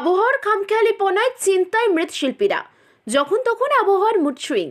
আবহাওয়ার খামখেয়ালিপনায় চিন্তায় মৃৎশিল্পীরা। যখন তখন আবহাওয়ার মুড সুইং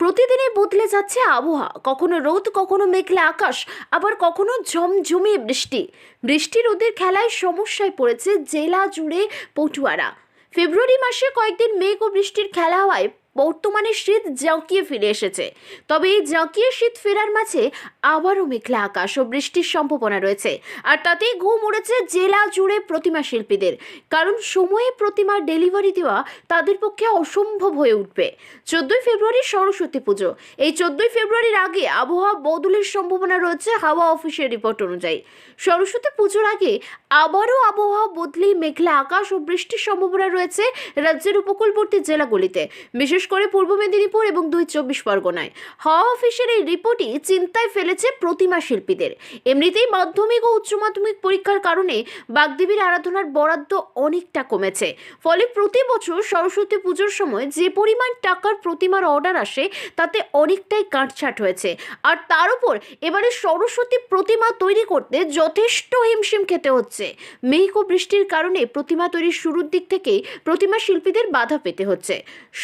প্রতিদিনই বদলে যাচ্ছে আবহাওয়া। কখনো রোদ, কখনো মেঘলা আকাশ, আবার কখনো ঝমঝমে বৃষ্টি। বৃষ্টি রোদের খেলায় সমস্যায় পড়েছে জেলা জুড়ে পটুয়ারা। ফেব্রুয়ারি মাসে কয়েকদিন মেঘ ও বৃষ্টির খেলা হওয়ায় বর্তমানে শীত জাঁকিয়ে ফিরে এসেছে। তবে এই জাঁকিয়ে শীত ফেরার মাঝে আবারও মেঘলা আকাশ ও বৃষ্টির সম্ভাবনা রয়েছে। আর তাতেই ঘুম উড়েছে জেলা জুড়ে প্রতিমা শিল্পীদের। কারণ সময়ে প্রতিমার ডেলিভারি দেওয়া তাদের পক্ষে অসম্ভব হয়ে উঠবে। চোদ্দই ফেব্রুয়ারি সরস্বতী পুজো। এই চোদ্দই ফেব্রুয়ারির আগে আবহাওয়া বদলের সম্ভাবনা রয়েছে হাওয়া অফিসের রিপোর্ট অনুযায়ী। সরস্বতী পুজোর আগে আবারও আবহাওয়া বদলেই মেঘলা আকাশ ও বৃষ্টির সম্ভাবনা রয়েছে রাজ্যের উপকূলবর্তী জেলাগুলিতে। বিশেষ করে পূর্ব মেদিনীপুর এবং দুই চব্বিশ পরগনায়। হাওয়া অফিসের এই রিপোর্টই চিন্তায় ফেলেছে প্রতিমা শিল্পীদের। এমনিতেই মাধ্যমিক ও উচ্চ মাধ্যমিক পরীক্ষার কারণে বাগদেবীর আরাধনার বরাদ্দ অনেকটা কমেছে। ফলে প্রতি বছর সরস্বতী পুজোর সময় যে পরিমাণ টাকার প্রতিমার অর্ডার আসে, তাতে অনেকটাই কাটছাট হয়েছে। আর তার উপর এবারে সরস্বতী প্রতিমা তৈরি করতে যথেষ্ট হিমশিম খেতে হচ্ছে। মেঘ ও বৃষ্টির কারণে প্রতিমা তৈরির শুরুর দিক থেকেই প্রতিমা শিল্পীদের বাধা পেতে হচ্ছে।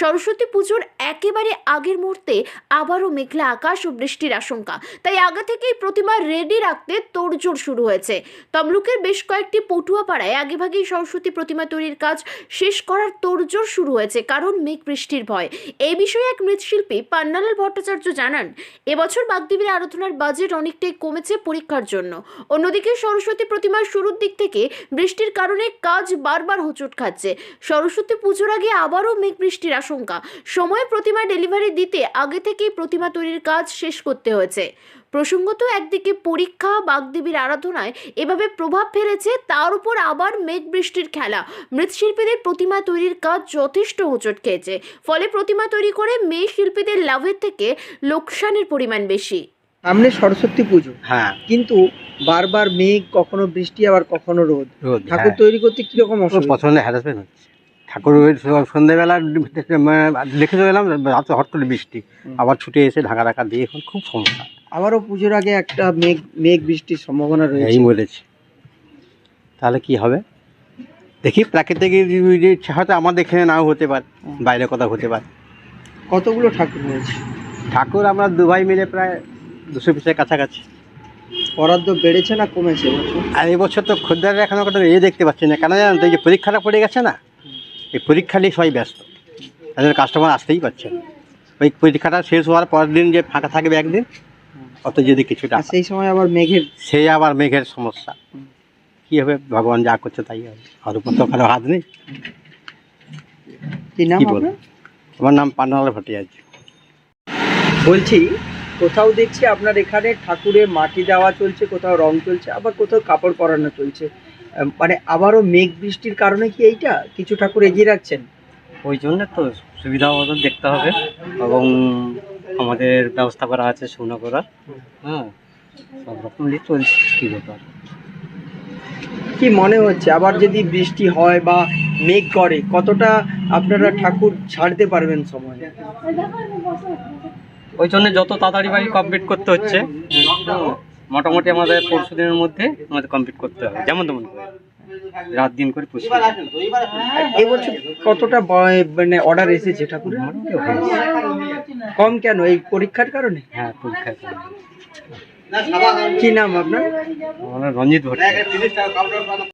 সরস্বতী পুজোর একেবারে আগের মুহূর্তে আবারও মেঘলা আকাশ ও বৃষ্টির আশঙ্কা। তাই আগে থেকেই প্রতিমা রেডি রাখতে তোড়জোড় শুরু হয়েছে। তমলুকের বেশ কয়েকটি পটুয়া পাড়ায় আগেভাগেই সরস্বতী প্রতিমা তৈরির কাজ শেষ করার তোড়জোড় শুরু হয়েছে কারণ মেঘ বৃষ্টির ভয়। এই বিষয়ে এক মৃৎশিল্পী পান্নালাল ভট্টাচার্য জানান, এবছর বাগদেবীর আরাধনার বাজেট অনেকটাই কমেছে পরীক্ষার জন্য। অন্যদিকে সরস্বতী প্রতিমার শুরুর দিক থেকে বৃষ্টির কারণে কাজ বারবার হোঁচট খাচ্ছে। সরস্বতী পুজোর আগে আবারও মেঘ বৃষ্টির আশঙ্কা। সময়ে প্রতিমা ডেলিভারি দিতে আগে থেকেই প্রতিমা তৈরির কাজ শেষ করতে হয়েছে। প্রসঙ্গত একদিকে পরীক্ষা বাগদেবীর আরাধনায় এভাবে প্রভাব ফেলেছে তার উপর আবার মেঘ বৃষ্টির খেলা। মৃৎশিল্পীদের প্রতিমা তৈরির কাজ যথেষ্ট হোঁচট খেয়েছে ফলে প্রতিমা তৈরি করে মেয়ে শিল্পীদের লাভের থেকে লোকসানের পরিমাণ বেশি। সামনে সরস্বতী পুজো। হ্যাঁ। কিন্তু বারবার মেঘ কখনো বৃষ্টি আবার কখনো রোদ। রোদ ঠাকুর হ্যাঁ। তৈরি করতে কীরকম অসুবিধা? হ্যারাসমেন্ট হচ্ছে। ঠাকুর সন্ধ্যেবেলা মানে দেখে চলে এলাম রাতে হট করে বৃষ্টি। আবার ছুটে এসে ঢাকা ঢাকা দিয়ে এখন খুব সমস্যা। আবারও পুজোর আগে একটা মেঘ মেঘ বৃষ্টির সম্ভাবনা রয়েছে। এই মরেছে তাহলে কি হবে? দেখি প্রাকৃতিক হয়তো আমাদের এখানে নাও হতে পারে বাইরে কথা হতে পারে। কতগুলো ঠাকুর রয়েছে? ঠাকুর আমরা দু ভাই মিলে প্রায় দুশো পিসের কাছাকাছি। বরাদ্দ বেড়েছে না কমেছে? আর এবছর তো খদ্দাররা এখনও কোনো এ দেখতে পাচ্ছি না। কেন জানেন তো এই যে পরীক্ষাটা পড়ে গেছে না? এই পরীক্ষা নিয়ে সবাই ব্যস্ত। তাদের কাস্টমার আসতেই পারছে না। ওই পরীক্ষাটা শেষ হওয়ার পরের দিন যে ফাঁকা থাকবে একদিন অত যদি কিছুটা সেই সময় আবার মেঘের সেই আবার মেঘের সমস্যা। কি হবে? ভগবান যা করছে তাই হবে। আর উপর তো কারও হাত নেই। কি বলব? আমার নাম পান্নালাল ভট্টাচার্য। বলছি কোথাও দেখছি আপনার এখানে ঠাকুরে মাটি দেওয়া চলছে কোথাও রং চলছে আবার কোথাও কাপড় পরানো চলছে। মানে আবারও মেঘ বৃষ্টির কারণে কি এইটা কিছু ঠাকুর এগিয়ে রাখছেন? ওই জন্য তো সুবিধা মতো দেখতে হবে। এবং আমাদের ব্যবস্থা করা আছে শুকনো করার হ্যাঁ সব রকম নিয়ে চলছে কী ব্যাপার। কি মনে হচ্ছে? আবার যদি বৃষ্টি হয় বা মেঘ করে কতটা আপনারা ঠাকুর ছাড়তে পারবেন সময়? ওই জন্য যত তাড়াতাড়ি বাড়ি কমপ্লিট করতে হচ্ছে। মোটামুটি আমাদের পরশু দিনের মধ্যে আমাদের কমপ্লিট করতে হবে যেমন তেমন করে। রাত দিন করে পুষি এবছর কতটা মানে অর্ডার এসেছে ঠাকুর কম কেন? এই পরীক্ষার কারণে? হ্যাঁ পরীক্ষার কারণে। কি নাম আপনার? আমরা রঞ্জিত ভট্টাচার্য